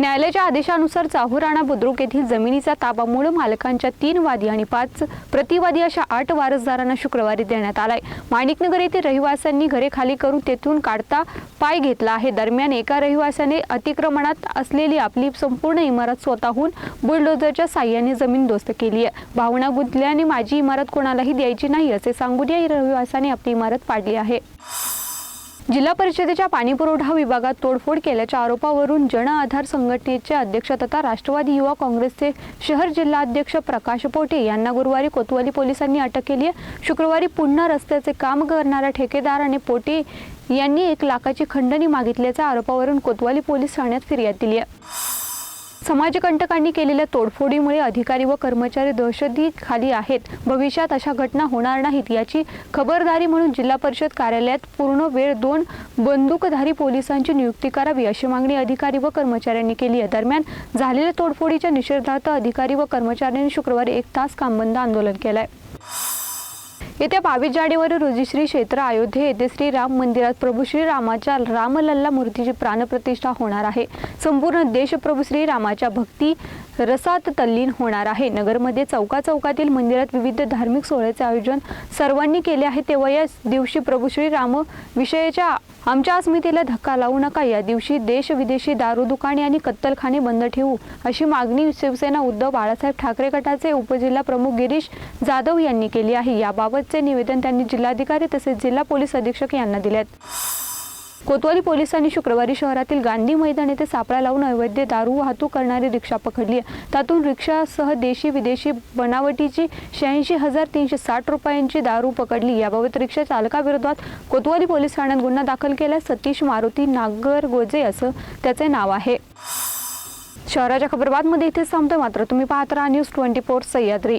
न्यायालयाच्या आदेशानुसार चाहूराणा बुद्रुक येथील जमिनीचा ताबा मूळ मालकांच्या तीन वादी आणि पाच प्रतिवादी अशा आठ वारसदारांना शुक्रवारी देण्यात आलाय. माणिकनगर येथील रहिवाशांनी घरे खाली करून तेथून काढता पाय घेतला आहे. दरम्यान एका रहिवाशाने अतिक्रमणात असलेली आपली संपूर्ण इमारत स्वतःहून बुलडोझरच्या साह्याने जमीन दोस्त केली आहे. भावना गुंतल्याने माझी इमारत कोणालाही द्यायची नाही असे सांगून या रहिवाशाने आपली इमारत पाडली आहे. जिल्हा परिषदेच्या पाणीपुरवठा विभागात तोडफोड केल्याच्या आरोपावरून जन आधार संघटनेचे अध्यक्ष तथा राष्ट्रवादी युवा काँग्रेसचे शहर जिल्हा अध्यक्ष प्रकाश पोटे यांना गुरुवारी कोतवाली पोलिसांनी अटक केली आहे. शुक्रवारी पुन्हा रस्त्याचे काम करणारा ठेकेदार आणि पोटे यांनी एक लाखाची खंडणी मागितल्याच्या आरोपावरून कोतवाली पोलीस ठाण्यात फिर्याद दिली आहे. समाजकंटकांनी केलेल्या तोडफोडीमुळे अधिकारी व कर्मचारी दहशती खाली आहेत. भविष्यात अशा घटना होणार नाहीत याची खबरदारी म्हणून जिल्हा परिषद कार्यालयात पूर्ण वेळ दोन बंदूकधारी पोलिसांची नियुक्ती करावी अशी मागणी अधिकारी व कर्मचाऱ्यांनी केली आहे. दरम्यान झालेल्या तोडफोडीच्या निषेधार्थ अधिकारी व कर्मचाऱ्यांनी शुक्रवारी एक तास कामबंद आंदोलन केलंय. येत्या बावीस जानेवारी रोजी श्री क्षेत्र अयोध्ये येथे श्री राम मंदिरात प्रभू श्रीरामाच्या रामलल्ला मूर्तीची प्राणप्रतिष्ठा होणार आहे. संपूर्ण देश प्रभू श्रीरामाच्या भक्ती रसात तल्लीन होणार आहे. नगरमध्ये चौका चौकातील मंदिरात विविध धार्मिक सोहळ्याचे आयोजन सर्वांनी केले आहे. तेव्हा या दिवशी प्रभू श्रीराम विषयाच्या आमच्या अस्मितेला धक्का लावू नका. या दिवशी देश विदेशी दारू दुकाने आणि कत्तलखाने बंद ठेवू अशी मागणी शिवसेना उद्धव बाळासाहेब ठाकरे गटाचे उपजिल्हा प्रमुख गिरीश जाधव यांनी केली आहे. याबाबतचे निवेदन त्यांनी जिल्हाधिकारी तसेच जिल्हा पोलीस अधीक्षक यांना दिले कोतवाली पोलिसांनी शुक्रवारी शहरातील गांधी मैदान येथे सापळा लावून अवैध दारू वाहतूक करणारी रिक्षा पकडली आहे. त्यातून रिक्षासह देशी विदेशी बनावटीची शहाऐंशी हजार तीनशे साठ रुपयांची दारू पकडली. याबाबत रिक्षा चालकाविरोधात कोतवाली पोलीस ठाण्यात गुन्हा दाखल केला सतीश मारुती नागर गोजे असं त्याचे नाव आहे. शहराच्या खबरबातमध्ये इथेच थांबतोय. मात्र तुम्ही पाहत राहा न्यूज ट्वेंटी फोर सह्याद्री.